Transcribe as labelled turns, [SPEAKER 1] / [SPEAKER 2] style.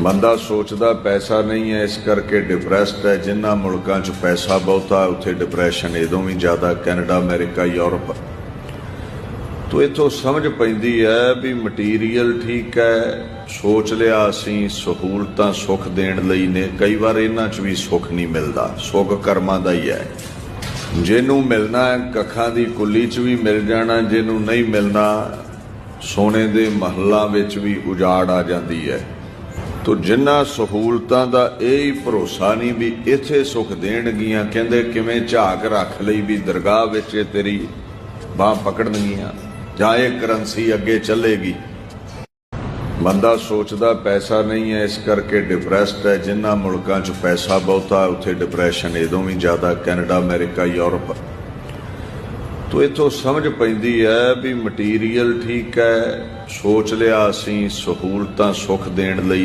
[SPEAKER 1] ਬੰਦਾ ਸੋਚਦਾ ਪੈਸਾ ਨਹੀਂ ਹੈ, ਇਸ ਕਰਕੇ ਡਿਪਰੈਸਡ ਹੈ। ਜਿਨ੍ਹਾਂ ਮੁਲਕਾਂ 'ਚ ਪੈਸਾ ਬਹੁਤਾ, ਉੱਥੇ ਡਿਪਰੈਸ਼ਨ ਇਦੋਂ ਵੀ ਜ਼ਿਆਦਾ ਕੈਨੇਡਾ, ਅਮਰੀਕਾ, ਯੂਰਪ। ਤੋ ਇਥੋਂ ਸਮਝ ਪੈਂਦੀ ਹੈ ਵੀ ਮਟੀਰੀਅਲ ਠੀਕ ਹੈ, ਸੋਚ ਲਿਆ ਅਸੀਂ, ਸਹੂਲਤਾਂ ਸੁੱਖ ਦੇਣ ਲਈ ਨੇ। ਕਈ ਵਾਰ ਇਹਨਾਂ 'ਚ ਵੀ ਸੁੱਖ ਨਹੀਂ ਮਿਲਦਾ। ਸੁੱਖ ਕਰਮਾਂ ਦਾ ਹੀ ਹੈ। ਜਿਹਨੂੰ ਮਿਲਣਾ ਕੱਖਾਂ ਦੀ ਕੁੱਲੀ 'ਚ ਵੀ ਮਿਲ ਜਾਣਾ, ਜਿਹਨੂੰ ਨਹੀਂ ਮਿਲਣਾ, ਸੋਨੇ ਦੇ ਮਹੱਲਾਂ ਵਿੱਚ ਵੀ ਉਜਾੜ ਆ ਜਾਂਦੀ ਹੈ। ਤੋ ਜਿੰਨਾ ਸਹੂਲਤਾਂ ਦਾ ਇਹ ਹੀ ਭਰੋਸਾ ਨਹੀਂ ਵੀ ਇੱਥੇ ਸੁੱਖ ਦੇਣਗੀਆਂ, ਕਹਿੰਦੇ ਕਿਵੇਂ ਝਾਕ ਰੱਖ ਲਈ ਵੀ ਦਰਗਾਹ ਵਿੱਚ ਇਹ ਤੇਰੀ ਬਾਹ ਪਕੜਨਗੀਆਂ, ਜਾਂ ਇਹ ਕਰੰਸੀ ਅੱਗੇ ਚੱਲੇਗੀ। ਬੰਦਾ ਸੋਚਦਾ ਪੈਸਾ ਨਹੀਂ ਹੈ, ਇਸ ਕਰਕੇ ਡਿਪਰੈਸਡ ਹੈ। ਜਿਨ੍ਹਾਂ ਮੁਲਕਾਂ 'ਚ ਪੈਸਾ ਬਹੁਤਾ, ਉੱਥੇ ਡਿਪਰੈਸ਼ਨ ਇਦੋਂ ਵੀ ਜ਼ਿਆਦਾ ਕੈਨੇਡਾ, ਅਮਰੀਕਾ, ਯੂਰਪ। ਤੋ ਇਥੋਂ ਸਮਝ ਪੈਂਦੀ ਹੈ ਵੀ ਮਟੀਰੀਅਲ ਠੀਕ ਹੈ, ਸੋਚ ਲਿਆ ਅਸੀਂ ਸਹੂਲਤਾਂ ਸੁੱਖ ਦੇਣ ਲਈ